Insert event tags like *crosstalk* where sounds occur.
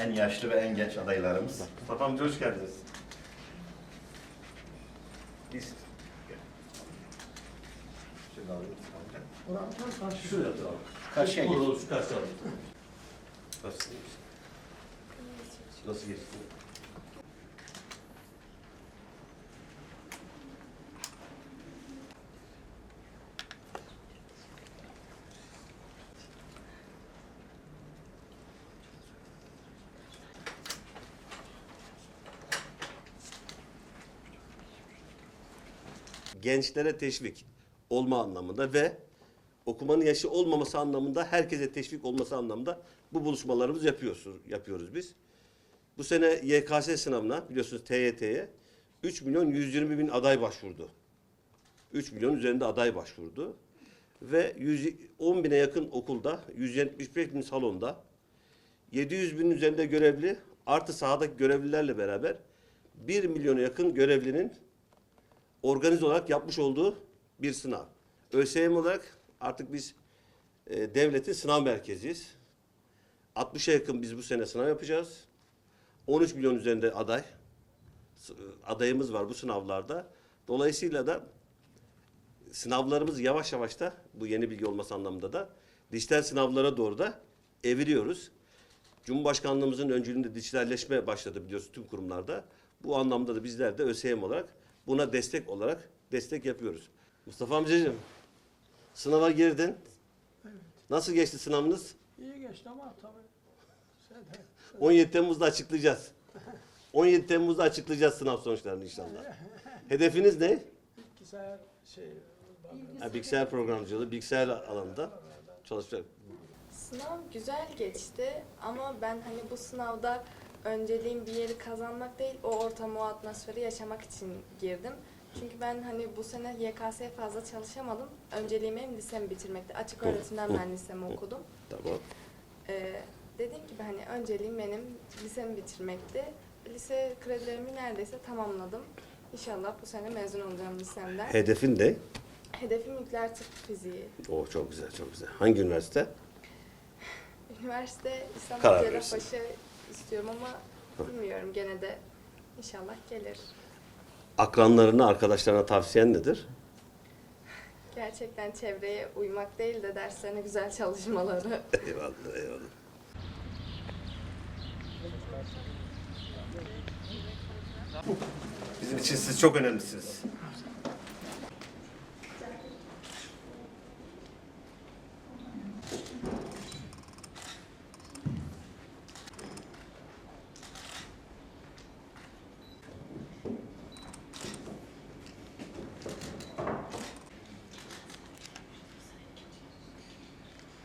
En yaşlı ve en genç adaylarımız. Mustafa amca hoş geldiniz. Biz... Şöyle alayım. Şuraya atalım. Karşıya geç. Karşıya alalım. Nasıl geçti? Nasıl geçti? Gençlere teşvik olma anlamında ve okumanın yaşı olmaması anlamında herkese teşvik olması anlamında bu buluşmalarımızı yapıyoruz, yapıyoruz biz. Bu sene YKS sınavına biliyorsunuz TYT'ye 3 milyon 120 bin aday başvurdu. 3 milyon üzerinde aday başvurdu. Ve 110 bine yakın okulda, 175 bin salonda, 700 bin üzerinde görevli artı sahadaki görevlilerle beraber 1 milyona yakın görevlinin organize olarak yapmış olduğu bir sınav. ÖSYM olarak artık biz e, devletin sınav merkeziyiz. 60'a yakın biz bu sene sınav yapacağız. 13 milyon üzerinde aday adayımız var bu sınavlarda. Dolayısıyla da sınavlarımız yavaş yavaş da bu yeni bilgi olması anlamında da dijital sınavlara doğru da eviriyoruz. Cumhurbaşkanlığımızın öncülüğünde dijitalleşme başladı biliyorsunuz tüm kurumlarda. Bu anlamda da bizler de ÖSYM olarak buna destek olarak destek yapıyoruz. Mustafa amcacığım sınava girdin. Nasıl geçti sınavınız? İyi geçti ama tabii. Şey de, 17 Temmuz'da açıklayacağız. 17 Temmuz'da açıklayacağız sınav sonuçlarını inşallah. Hedefiniz ne? bilgisayar şey var. Ha, bilgisayar programcılığı, bilgisayar alanında çalışacak. Sınav güzel geçti ama ben hani bu sınavda önceliğim bir yeri kazanmak değil, o ortamı, o atmosferi yaşamak için girdim. Çünkü ben hani bu sene YKS'ye fazla çalışamadım. Önceliğim benim lisemi bitirmekti. Açık öğretimden ben lisemi okudum. Tamam. Ee, dediğim gibi hani önceliğim benim lisemi bitirmekti. Lise kredilerimi neredeyse tamamladım. İnşallah bu sene mezun olacağım lisemden. Hedefin ne? Hedefim nükleer tıp fiziği. O çok güzel, çok güzel. Hangi üniversite? Üniversite İstanbul Karar verirsin. Cerrahpaşa istiyorum ama bilmiyorum gene de inşallah gelir. Akranlarına, arkadaşlarına tavsiyen nedir? Gerçekten çevreye uymak değil de derslerine güzel çalışmaları. *laughs* eyvallah, eyvallah. Bizim için siz çok önemlisiniz.